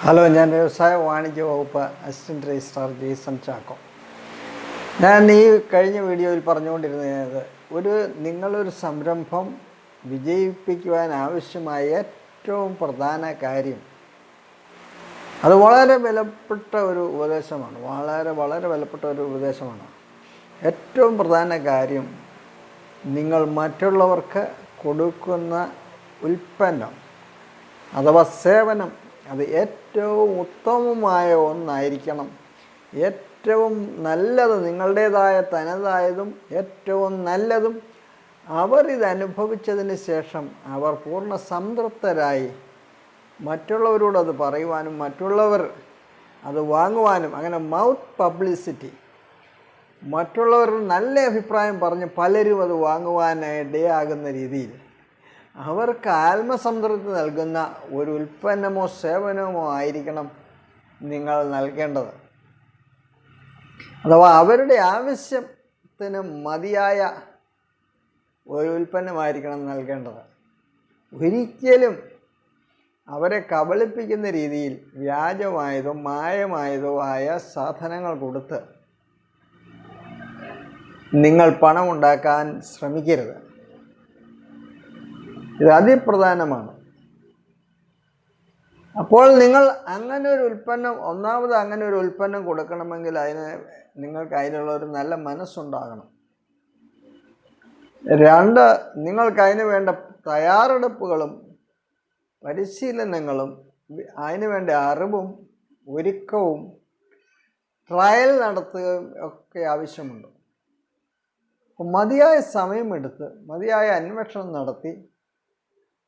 Hello ഞാൻ വ്യവസായ വാണിജ്യ വകുപ്പ് അസിസ്റ്റന്റ് രജിസ്ട്രാർ ജെയ്സൺ ചാക്കോ. ഞാൻ ഈ കഴിഞ്ഞ വീഡിയോയിൽ പറഞ്ഞുകൊണ്ടിരുന്നത് ഒരു നിങ്ങളൊരു സംരംഭം വിജയിപ്പിക്കുവാൻ ആവശ്യമായ ഏറ്റവും പ്രധാന കാര്യം അത് വളരെ വിലപ്പെട്ട ഒരു ഉപദേശമാണ്. വളരെ വളരെ വിലപ്പെട്ട ഒരു ഉപദേശമാണ്. ഏറ്റവും പ്രധാന കാര്യം നിങ്ങൾ മറ്റുള്ളവർക്ക് കൊടുക്കുന്ന ഉൽപ്പന്നം അഥവാ സേവനം അത് ഏറ്റവും ഉത്തമമായ ഒന്നായിരിക്കണം. ഏറ്റവും നല്ലത് നിങ്ങളുടേതായ തനതായതും ഏറ്റവും നല്ലതും അവർ ഇത് അനുഭവിച്ചതിന് ശേഷം അവർ പൂർണ സംതൃപ്തരായി. മറ്റുള്ളവരോട് അത് പറയുവാനും മറ്റുള്ളവർ അത് വാങ്ങുവാനും അങ്ങനെ മൗത്ത് പബ്ലിസിറ്റി മറ്റുള്ളവർ നല്ല അഭിപ്രായം പറഞ്ഞ് പലരും അത് വാങ്ങുവാനിടയാകുന്ന രീതിയിൽ. അവർക്ക് ആത്മസംതൃപ്തി നൽകുന്ന ഒരു ഉൽപ്പന്നമോ സേവനമോ ആയിരിക്കണം നിങ്ങൾ നൽകേണ്ടത്. അഥവാ അവരുടെ ആവശ്യത്തിന് മതിയായ ഒരു ഉൽപ്പന്നമായിരിക്കണം നൽകേണ്ടത്. ഒരിക്കലും അവരെ കബളിപ്പിക്കുന്ന രീതിയിൽ വ്യാജമായതോ മായമായതോ ആയ സാധനങ്ങൾ കൊടുത്ത് നിങ്ങൾ പണമുണ്ടാക്കാൻ ശ്രമിക്കരുത്. ഇത് അതിപ്രധാനമാണ്. അപ്പോൾ നിങ്ങൾ അങ്ങനെ ഒരു ഉൽപ്പന്നം ഒന്നാമത് അങ്ങനെ ഒരു ഉൽപ്പന്നം കൊടുക്കണമെങ്കിൽ അതിന് നിങ്ങൾക്ക് അതിനുള്ള ഒരു നല്ല മനസ്സുണ്ടാകണം. രണ്ട് നിങ്ങൾക്ക് അതിന് വേണ്ട തയ്യാറെടുപ്പുകളും പരിശീലനങ്ങളും അതിന് വേണ്ട അറിവും ഒരുക്കവും ട്രയൽ നടത്തുകയും ഒക്കെ ആവശ്യമുണ്ട്. മതിയായ സമയമെടുത്ത് മതിയായ അന്വേഷണം നടത്തി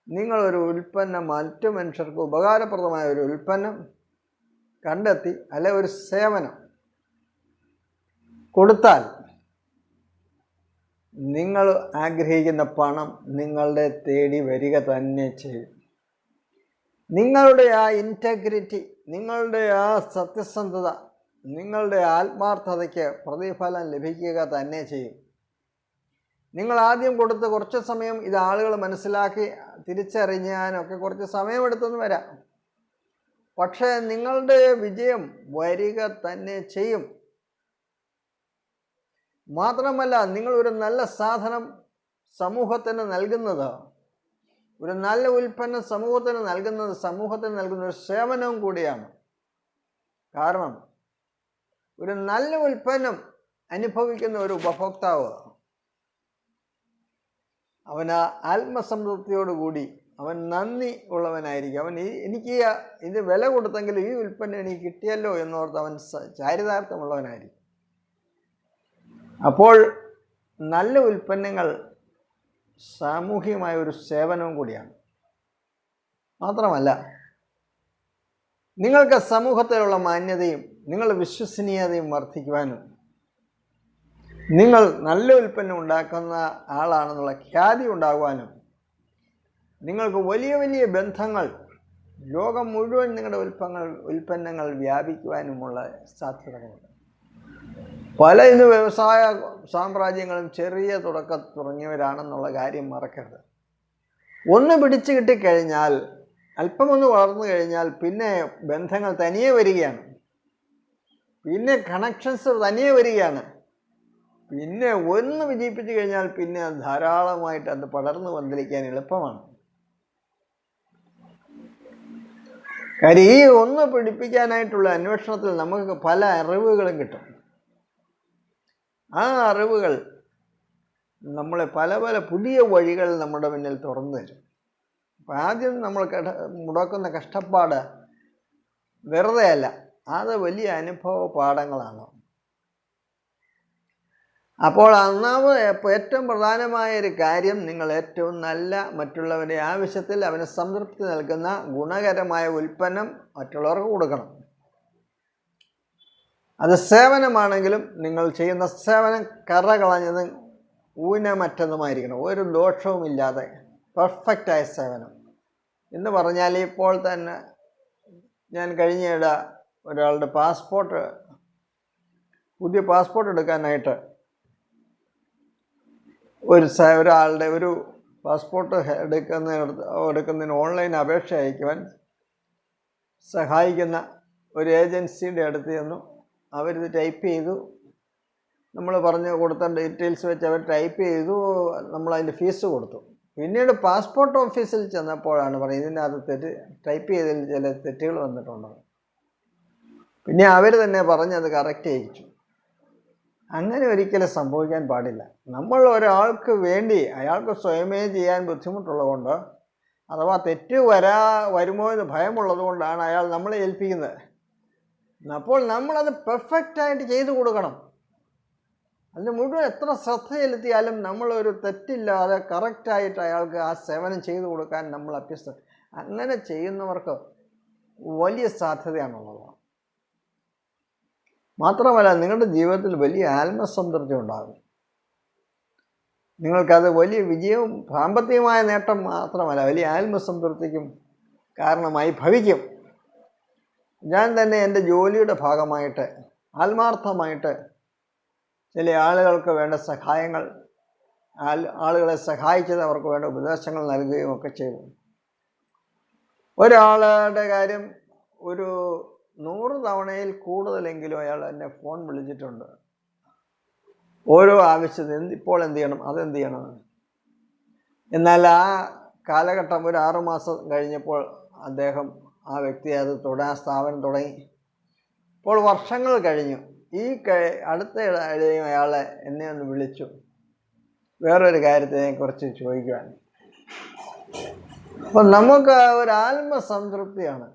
നിങ്ങളൊരു ഉൽപ്പന്നം മറ്റു മനുഷ്യർക്ക് ഉപകാരപ്രദമായ ഒരു ഉൽപ്പന്നം കണ്ടെത്തി അല്ലെ ഒരു സേവനം കൊടുത്താൽ നിങ്ങൾ ആഗ്രഹിക്കുന്ന പണം നിങ്ങളുടെ തേടി വരിക തന്നെ ചെയ്യും. നിങ്ങളുടെ ആ ഇന്റഗ്രിറ്റി നിങ്ങളുടെ ആ സത്യസന്ധത നിങ്ങളുടെ ആത്മാർത്ഥതയ്ക്ക് പ്രതിഫലം ലഭിക്കുക തന്നെ ചെയ്യും. നിങ്ങൾ ആദ്യം കൊടുത്ത് കുറച്ച് സമയം ഇത് ആളുകൾ മനസ്സിലാക്കി തിരിച്ചറിഞ്ഞാനൊക്കെ കുറച്ച് സമയമെടുത്തെന്ന് വരാം. പക്ഷേ നിങ്ങളുടെ വിജയം വരിക തന്നെ ചെയ്യും. മാത്രമല്ല നിങ്ങൾ ഒരു നല്ല സാധനം സമൂഹത്തിന് നൽകുന്നത് ഒരു നല്ല ഉൽപ്പന്നം സമൂഹത്തിന് നൽകുന്നത് സമൂഹത്തിന് നൽകുന്ന ഒരു സേവനവും കൂടിയാണ്. കാരണം ഒരു നല്ല ഉൽപ്പന്നം അനുഭവിക്കുന്ന ഒരു ഉപഭോക്താവ് അവൻ ആ ആത്മസംതൃപ്തിയോടുകൂടി അവൻ നന്ദി ഉള്ളവനായിരിക്കും. അവൻ ഈ എനിക്ക് ഇത് വില കൊടുത്തെങ്കിൽ ഈ ഉൽപ്പന്നം എനിക്ക് കിട്ടിയല്ലോ എന്നോർത്ത് അവൻ ചാരിതാർത്ഥമുള്ളവനായിരിക്കും അപ്പോൾ നല്ല ഉൽപ്പന്നങ്ങൾ സാമൂഹികമായ ഒരു സേവനവും കൂടിയാണ്. മാത്രമല്ല നിങ്ങൾക്ക് സമൂഹത്തിലുള്ള മാന്യതയും നിങ്ങളുടെ വിശ്വസനീയതയും വർദ്ധിക്കുവാനും നിങ്ങൾ നല്ല ഉൽപ്പന്നം ഉണ്ടാക്കുന്ന ആളാണെന്നുള്ള ഖ്യാതി ഉണ്ടാകുവാനും നിങ്ങൾക്ക് വലിയ വലിയ ബന്ധങ്ങൾ ലോകം മുഴുവൻ നിങ്ങളുടെ ഉൽപ്പങ്ങൾ ഉൽപ്പന്നങ്ങൾ വ്യാപിക്കുവാനുമുള്ള സാധ്യതകളുണ്ട്. പല ഇന്ന് വ്യവസായ സാമ്രാജ്യങ്ങളും ചെറിയ തുടക്കം തുടങ്ങിയവരാണെന്നുള്ള കാര്യം മറക്കരുത്. ഒന്ന് പിടിച്ചു കിട്ടിക്കഴിഞ്ഞാൽ അല്പമൊന്ന് വളർന്നു കഴിഞ്ഞാൽ പിന്നെ ബന്ധങ്ങൾ തനിയെ വരികയാണ്. പിന്നെ കണക്ഷൻസ് തനിയെ വരികയാണ്. പിന്നെ ഒന്ന് വിജയിപ്പിച്ചു കഴിഞ്ഞാൽ പിന്നെ ധാരാളമായിട്ട് അത് പടർന്നു പന്തലിക്കാൻ എളുപ്പമാണ്. കാര്യം ഈ ഒന്ന് പിടിപ്പിക്കാനായിട്ടുള്ള അന്വേഷണത്തിൽ നമുക്ക് പല അറിവുകളും കിട്ടും. ആ അറിവുകൾ നമ്മളെ പല പല പുതിയ വഴികൾ നമ്മുടെ മുന്നിൽ തുറന്നു തരും. അപ്പം ആദ്യം നമ്മൾ കട മുടക്കുന്ന കഷ്ടപ്പാട് വെറുതെയല്ല അത് വലിയ അനുഭവ പാഠങ്ങളാണ്. അപ്പോൾ ഒന്നാമത് ഏറ്റവും പ്രധാനമായ ഒരു കാര്യം നിങ്ങൾ ഏറ്റവും നല്ല മറ്റുള്ളവരുടെ ആവശ്യത്തിൽ അവന് സംതൃപ്തി നൽകുന്ന ഗുണകരമായ ഉൽപ്പന്നം മറ്റുള്ളവർക്ക് കൊടുക്കണം. അത് സേവനമാണെങ്കിലും നിങ്ങൾ ചെയ്യുന്ന സേവനം കറ കളഞ്ഞതും ഊനമറ്റതുമായിരിക്കണം. ഒരു ദോഷവുമില്ലാതെ പെർഫെക്റ്റായ സേവനം. എന്ന് പറഞ്ഞാൽ ഇപ്പോൾ തന്നെ ഞാൻ കഴിഞ്ഞിട ഒരാളുടെ പാസ്പോർട്ട് പുതിയ പാസ്പോർട്ട് എടുക്കാനായിട്ട് ഒരു ഒരാളുടെ ഒരു പാസ്പോർട്ട് എടുക്കുന്ന എടുക്കുന്നതിന് ഓൺലൈൻ അപേക്ഷ അയക്കുവാൻ സഹായിക്കുന്ന ഒരു ഏജൻസിയുടെ അടുത്ത് ചെന്നു. അവരിത് ടൈപ്പ് ചെയ്തു. നമ്മൾ പറഞ്ഞ് കൊടുത്ത ഡീറ്റെയിൽസ് വെച്ച് അവർ ടൈപ്പ് ചെയ്തു. നമ്മൾ അതിന്റെ ഫീസ് കൊടുത്തു. പിന്നീട് പാസ്പോർട്ട് ഓഫീസിൽ ചെന്നപ്പോഴാണ് പറയുന്നത് ഇതിനകത്ത് തെറ്റ് ടൈപ്പ് ചെയ്തതിൽ ചില തെറ്റുകൾ വന്നിട്ടുണ്ട് പിന്നെ അവർ തന്നെ പറഞ്ഞ് അത് കറക്റ്റ് ചെയ്യിച്ചു അങ്ങനെ ഒരിക്കലും സംഭവിക്കാൻ പാടില്ല. നമ്മൾ ഒരാൾക്ക് വേണ്ടി അയാൾക്ക് സ്വയമേ ചെയ്യാൻ ബുദ്ധിമുട്ടുള്ളതുകൊണ്ട് അഥവാ തെറ്റ് വരാ വരുമോ എന്ന് ഭയമുള്ളത് കൊണ്ടാണ് അയാൾ നമ്മളെ ഏൽപ്പിക്കുന്നത്. അപ്പോൾ നമ്മളത് പെർഫെക്റ്റായിട്ട് ചെയ്തു കൊടുക്കണം. അതിന് മുഴുവൻ എത്ര ശ്രദ്ധ ചെലുത്തിയാലും നമ്മളൊരു തെറ്റില്ലാതെ കറക്റ്റായിട്ട് അയാൾക്ക് ആ സേവനം ചെയ്തു കൊടുക്കാൻ നമ്മൾ അഭ്യസ്ത അങ്ങനെ ചെയ്യുന്നവർക്ക് വലിയ സാധ്യതയാണുള്ളത്. മാത്രമല്ല നിങ്ങളുടെ ജീവിതത്തിൽ വലിയ ആത്മസംതൃപ്തി ഉണ്ടാകും. നിങ്ങൾക്കത് വലിയ വിജയവും സാമ്പത്തികമായ നേട്ടം മാത്രമല്ല വലിയ ആത്മസംതൃപ്തിക്കും കാരണമായി ഭവിക്കും. ഞാൻ തന്നെ എന്റെ ജോലിയുടെ ഭാഗമായിട്ട് ആത്മാർത്ഥമായിട്ട് ചില ആളുകൾക്ക് വേണ്ട സഹായങ്ങൾ ആളുകളെ സഹായിച്ചത് അവർക്ക് വേണ്ട ഉപദേശങ്ങൾ നൽകുകയും ഒക്കെ ചെയ്തു. ഒരാളുടെ കാര്യം ഒരു നൂറ് തവണയിൽ കൂടുതലെങ്കിലും അയാൾ എന്നെ ഫോൺ വിളിച്ചിട്ടുണ്ട്. ഓരോ ആവശ്യത്തിന് എന്ത് ഇപ്പോൾ എന്ത് ചെയ്യണം അതെന്ത് ചെയ്യണം? എന്നാൽ ആ കാലഘട്ടം ഒരു ആറുമാസം കഴിഞ്ഞപ്പോൾ അദ്ദേഹം ആ വ്യക്തി അത് തുടങ്ങാൻ സ്ഥാപനം തുടങ്ങി. ഇപ്പോൾ വർഷങ്ങൾ കഴിഞ്ഞു. ഈ അടുത്ത ഇടയും അയാളെ എന്നെ ഒന്ന് വിളിച്ചു. വേറൊരു കാര്യത്തിനെ കുറിച്ച് ചോദിക്കുവാൻ. അപ്പം നമുക്ക് ഒരു ആത്മസംതൃപ്തിയാണ്.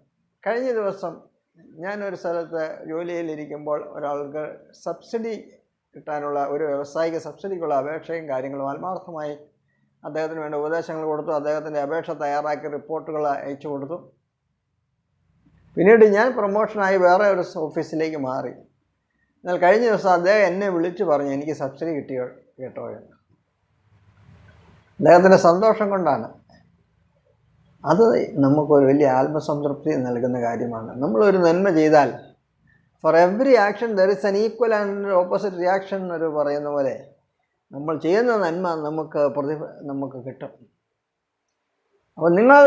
കഴിഞ്ഞ ദിവസം ഞാനൊരു സ്ഥലത്ത് ജോലിയിലിരിക്കുമ്പോൾ ഒരാൾക്ക് സബ്സിഡി കിട്ടാനുള്ള ഒരു വ്യവസായിക സബ്സിഡിക്കുള്ള അപേക്ഷയും കാര്യങ്ങളും ആത്മാർത്ഥമായി അദ്ദേഹത്തിന് വേണ്ട ഉപദേശങ്ങൾ കൊടുത്തു. അദ്ദേഹത്തിന്റെ അപേക്ഷ തയ്യാറാക്കി റിപ്പോർട്ടുകൾ അയച്ചു കൊടുത്തു. പിന്നീട് ഞാൻ പ്രൊമോഷനായി വേറെ ഒരു ഓഫീസിലേക്ക് മാറി. എന്നാൽ കഴിഞ്ഞ ദിവസം അദ്ദേഹം എന്നെ വിളിച്ചു പറഞ്ഞു എനിക്ക് സബ്സിഡി കിട്ടിയോ? കേട്ടോ എന്ന്. അദ്ദേഹത്തിന്റെ സന്തോഷം കൊണ്ടാണ്. അത് നമുക്കൊരു വലിയ ആത്മസംതൃപ്തി നൽകുന്ന കാര്യമാണ്. നമ്മളൊരു നന്മ ചെയ്താൽ for every action there is an equal and opposite reaction എന്നൊരു പറയുന്ന പോലെ നമ്മൾ ചെയ്യുന്ന നന്മ നമുക്ക് പ്രതി നമുക്ക് കിട്ടും. അപ്പോൾ നിങ്ങൾ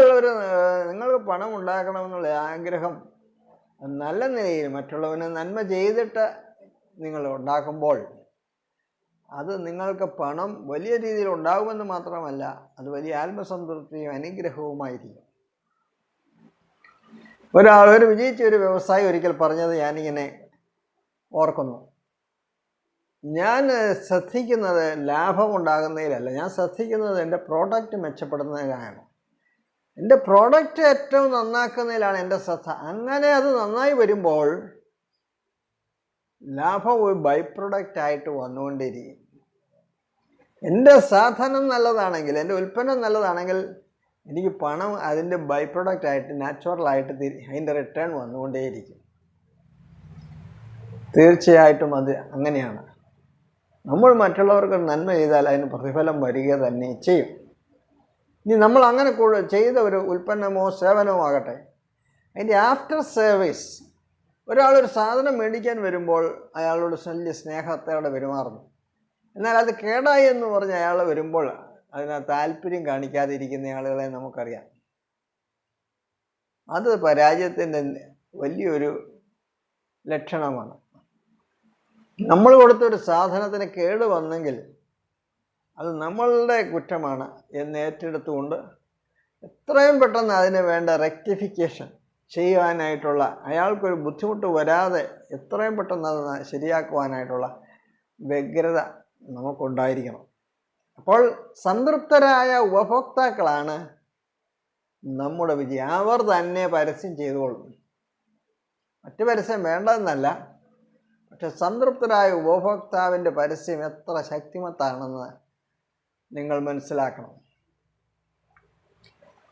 നിങ്ങൾക്ക് പണം ഉണ്ടാക്കണമെന്നുള്ള ആഗ്രഹം നല്ല നിലയിൽ മറ്റുള്ളവന് നന്മ ചെയ്തിട്ട് നിങ്ങൾ ഉണ്ടാക്കുമ്പോൾ അത് നിങ്ങൾക്ക് പണം വലിയ രീതിയിൽ ഉണ്ടാകുമെന്ന് മാത്രമല്ല അത് വലിയ ആത്മസംതൃപ്തിയും അനുഗ്രഹവുമായിരിക്കും. ഒരാൾ ഒരു വിജയിച്ച ഒരു വ്യവസായി ഒരിക്കൽ പറഞ്ഞത് ഞാനിങ്ങനെ ഓർക്കുന്നു. ഞാൻ ശ്രദ്ധിക്കുന്നത് ലാഭം ഉണ്ടാകുന്നതിലല്ല ഞാൻ ശ്രദ്ധിക്കുന്നത് എന്റെ പ്രോഡക്റ്റ് മെച്ചപ്പെടുന്നതിലാണ് എന്റെ പ്രോഡക്റ്റ് ഏറ്റവും നന്നാക്കുന്നതിലാണ് എന്റെ ശ്രദ്ധ. അങ്ങനെ അത് നന്നായി വരുമ്പോൾ ലാഭം ഒരു ബൈ പ്രൊഡക്റ്റ് ആയിട്ട് വന്നുകൊണ്ടിരിക്കും എന്റെ സാധനം നല്ലതാണെങ്കിൽ എന്റെ ഉൽപ്പന്നം നല്ലതാണെങ്കിൽ എനിക്ക് പണം അതിന്റെ ബൈ പ്രൊഡക്റ്റ് ആയിട്ട് നാച്ചുറലായിട്ട് അതിന്റെ റിട്ടേൺ വന്നുകൊണ്ടേയിരിക്കും. തീർച്ചയായിട്ടും അത് അങ്ങനെയാണ്. നമ്മൾ മറ്റുള്ളവർക്ക് നന്മ ചെയ്താൽ അതിന് പ്രതിഫലം വരിക തന്നെ ചെയ്യും. ഇനി നമ്മൾ അങ്ങനെ ചെയ്ത ഒരു ഉൽപ്പന്നമോ സേവനമോ ആകട്ടെ അതിന്റെ ആഫ്റ്റർ സർവീസ് ഒരാളൊരു സാധനം മേടിക്കാൻ വരുമ്പോൾ അയാളോട് വലിയ സ്നേഹത്തോടെ പെരുമാറുന്നു. എന്നാൽ അത് കേടായി എന്ന് പറഞ്ഞ് അയാൾ വരുമ്പോൾ അതിന് താല്പര്യം കാണിക്കാതെ ഇരിക്കുന്ന ആളുകളെ നമുക്കറിയാം. അത് പരാജയത്തിന്റെ വലിയൊരു ലക്ഷണമാണ്. നമ്മൾ കൊടുത്തൊരു സാധനത്തിന് കേട് വന്നെങ്കിൽ അത് നമ്മളുടെ കുറ്റമാണ് എന്ന് ഏറ്റെടുത്തുകൊണ്ട് എത്രയും പെട്ടെന്ന് അതിന് വേണ്ട റെക്ടിഫിക്കേഷൻ ചെയ്യുവാനായിട്ടുള്ള അയാൾക്കൊരു ബുദ്ധിമുട്ട് വരാതെ എത്രയും പെട്ടെന്ന് അത് ശരിയാക്കുവാനായിട്ടുള്ള വ്യഗ്രത നമുക്കുണ്ടായിരിക്കണം. അപ്പോൾ സംതൃപ്തരായ ഉപഭോക്താക്കളാണ് നമ്മുടെ വിജയം. അവർ തന്നെ പരസ്യം ചെയ്തുകൊള്ളും മറ്റ് പരസ്യം വേണ്ടതെന്നല്ല പക്ഷെ സംതൃപ്തരായ ഉപഭോക്താവിന്റെ പരസ്യം എത്ര ശക്തിമത്താണെന്ന് നിങ്ങൾ മനസ്സിലാക്കണം.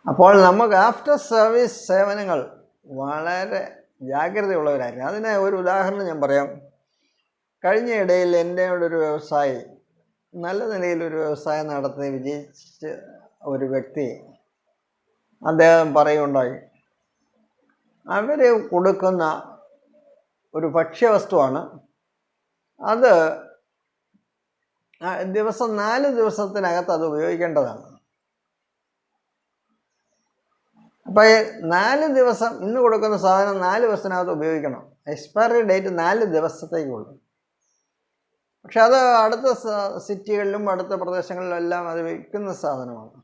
അപ്പോൾ നമുക്ക് ആഫ്റ്റർ സർവീസ് സേവനങ്ങൾ വളരെ ജാഗ്രതയുള്ളവരായിരുന്നു. അതിന് ഒരു ഉദാഹരണം ഞാൻ പറയാം. കഴിഞ്ഞ ഇടയിൽ എന്റെ ഒരു വ്യവസായി നല്ല നിലയിൽ ഒരു വ്യവസായം നടത്തി വിജയിച്ച ഒരു വ്യക്തി അദ്ദേഹം പറയുണ്ടായി അവർ കൊടുക്കുന്ന ഒരു ഭക്ഷ്യവസ്തുവാണ്. അത് ദിവസം നാല് ദിവസത്തിനകത്ത് അത് ഉപയോഗിക്കേണ്ടതാണ്. അപ്പോൾ നാല് ദിവസം ഇന്ന് കൊടുക്കുന്ന സാധനം നാല് ദിവസത്തിനകത്ത് ഉപയോഗിക്കണം. എക്സ്പയറി ഡേറ്റ് നാല് ദിവസത്തേക്കുള്ളൂ. പക്ഷെ അത് അടുത്ത സിറ്റികളിലും അടുത്ത പ്രദേശങ്ങളിലും എല്ലാം അത് വിൽക്കുന്ന സാധനമാണ്.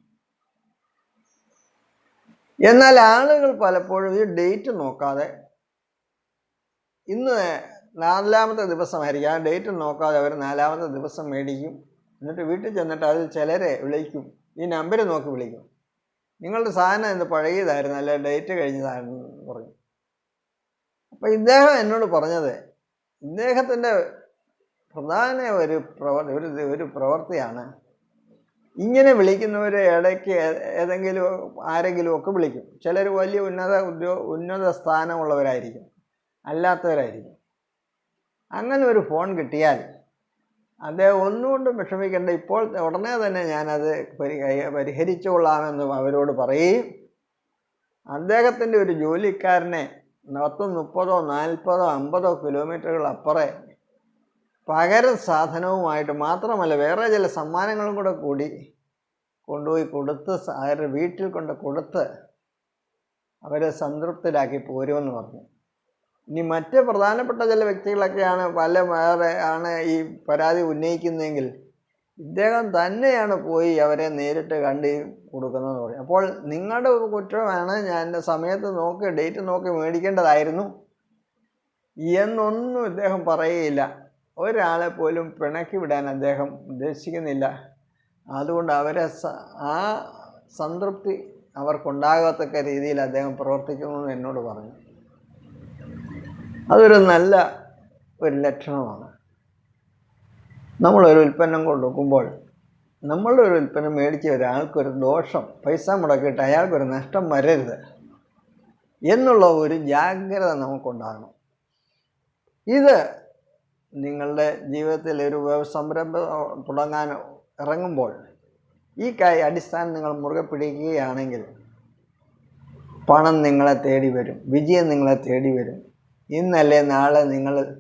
എന്നാൽ ആളുകൾ പലപ്പോഴും ഈ ഡേറ്റ് നോക്കാതെ ഇന്ന് നാലാമത്തെ ദിവസമായിരിക്കും. ആ ഡേറ്റ് നോക്കാതെ അവർ നാലാമത്തെ ദിവസം മേടിക്കും. എന്നിട്ട് വീട്ടിൽ ചെന്നിട്ട് അതിൽ ചിലരെ വിളിക്കും. ഈ നമ്പർ നോക്കി വിളിക്കും. നിങ്ങളുടെ സാധനം എന്ത് പഴകിയതായിരുന്നു അല്ലെ ഡേറ്റ് കഴിഞ്ഞതായിരുന്നു പറഞ്ഞു. അപ്പം ഇദ്ദേഹം എന്നോട് പറഞ്ഞത് ഇദ്ദേഹത്തിന്റെ പ്രധാന ഒരു പ്രവർ ഒരു ഒരു പ്രവൃത്തിയാണ് ഇങ്ങനെ വിളിക്കുന്നവർ ഇടയ്ക്ക് ഏതെങ്കിലും ആരെങ്കിലും ഒക്കെ വിളിക്കും. ചിലർ വലിയ ഉന്നത ഉദ്യോ ഉന്നത സ്ഥാനമുള്ളവരായിരിക്കും അല്ലാത്തവരായിരിക്കും. അങ്ങനെ ഒരു ഫോൺ കിട്ടിയാൽ അദ്ദേഹം ഒന്നുകൊണ്ടും വിഷമിക്കേണ്ട. ഇപ്പോൾ ഉടനെ തന്നെ ഞാനത് പരി പരിഹരിച്ചുകൊള്ളാമെന്ന് അവരോട് പറയും അദ്ദേഹത്തിന്റെ ഒരു ജോലിക്കാരനെ പത്ത് മുപ്പതോ നാൽപ്പതോ അമ്പതോ കിലോമീറ്ററുകൾ അപ്പുറേ പകരം സാധനവുമായിട്ട് മാത്രമല്ല വേറെ ചില സമ്മാനങ്ങളും കൂടെ കൂടി കൊണ്ടുപോയി കൊടുത്ത് അവരുടെ വീട്ടിൽ കൊണ്ട് കൊടുത്ത് അവരെ സംതൃപ്തരാക്കി പോരുമെന്ന് പറഞ്ഞു. ഇനി മറ്റ് പ്രധാനപ്പെട്ട ചില വ്യക്തികളൊക്കെയാണ് പല വേറെ ആണ് ഈ പരാതി ഉന്നയിക്കുന്നതെങ്കിൽ ഇദ്ദേഹം തന്നെയാണ് പോയി അവരെ നേരിട്ട് കണ്ട് കൊടുക്കുന്നതെന്ന് പറയും. അപ്പോൾ നിങ്ങളുടെ കുറ്റമാണ് ഞാൻ സമയത്ത് നോക്കി ഡേറ്റ് നോക്കി മേടിക്കേണ്ടതായിരുന്നു എന്നൊന്നും ഇദ്ദേഹം പറയുകയില്ല. ഒരാളെ പോലും പിണക്കി വിടാൻ അദ്ദേഹം ഉദ്ദേശിക്കുന്നില്ല. അതുകൊണ്ട് അവരെ ആ സംതൃപ്തി അവർക്കുണ്ടാകത്തക്ക രീതിയിൽ അദ്ദേഹം പ്രവർത്തിക്കുന്നു എന്നോട് പറഞ്ഞു. അതൊരു നല്ല ഒരു ലക്ഷണമാണ്. നമ്മളൊരു ഉൽപ്പന്നം കൊടുക്കുമ്പോൾ നമ്മളുടെ ഒരു ഉൽപ്പന്നം മേടിച്ച ഒരാൾക്കൊരു ദോഷം പൈസ മുടക്കിയിട്ട് അയാൾക്കൊരു നഷ്ടം വരരുത് എന്നുള്ള ഒരു ജാഗ്രത നമുക്കുണ്ടാകണം. ഇത് നിങ്ങളുടെ ജീവിതത്തിൽ ഒരു സംരംഭം തുടങ്ങാൻ ഇറങ്ങുമ്പോൾ ഈ കൈ അടിസ്ഥാനം നിങ്ങൾ മുറുകെ പിടിക്കുകയാണെങ്കിൽ പണം നിങ്ങളെ തേടി വരും വിജയം നിങ്ങളെ തേടി വരും. ഇന്നല്ലേ നാളെ നിങ്ങൾ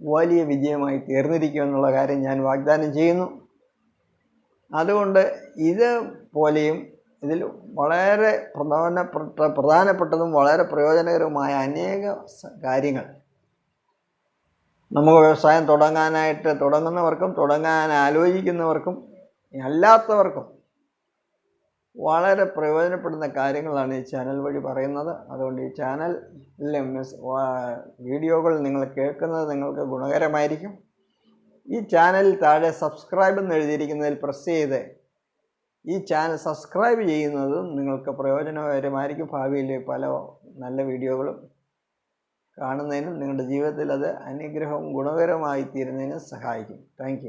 വലിയ വിജയമായി തീർന്നിരിക്കുമെന്നുള്ള കാര്യം ഞാൻ വാഗ്ദാനം ചെയ്യുന്നു. അതുകൊണ്ട് ഇത് പോലെയും ഇതിൽ വളരെ പ്രധാനപ്പെട്ട പ്രധാനപ്പെട്ടതും വളരെ പ്രയോജനകരവുമായ അനേക കാര്യങ്ങൾ. നമുക്ക് വ്യവസായം തുടങ്ങാനായിട്ട് തുടങ്ങുന്നവർക്കും തുടങ്ങാൻ ആലോചിക്കുന്നവർക്കും അല്ലാത്തവർക്കും വളരെ പ്രയോജനപ്പെടുന്ന കാര്യങ്ങളാണ് ഈ ചാനൽ വഴി പറയുന്നത്. അതുകൊണ്ട് ഈ ചാനലിലെ വീഡിയോകൾ നിങ്ങൾ കേൾക്കുന്നത് നിങ്ങൾക്ക് ഗുണകരമായിരിക്കും. ഈ ചാനലിൽ താഴെ സബ്സ്ക്രൈബ് എന്ന് എഴുതിയിരിക്കുന്നതിൽ പ്രസ് ചെയ്ത് ഈ ചാനൽ സബ്സ്ക്രൈബ് ചെയ്യുന്നതും നിങ്ങൾക്ക് പ്രയോജനകരമായിരിക്കും ഭാവിയിൽ പല നല്ല വീഡിയോകളും കാണുന്നതിനും നിങ്ങളുടെ ജീവിതത്തിൽ അത് അനുഗ്രഹവും ഗുണകരമായി തീരുന്നതിനും സഹായിക്കും. താങ്ക്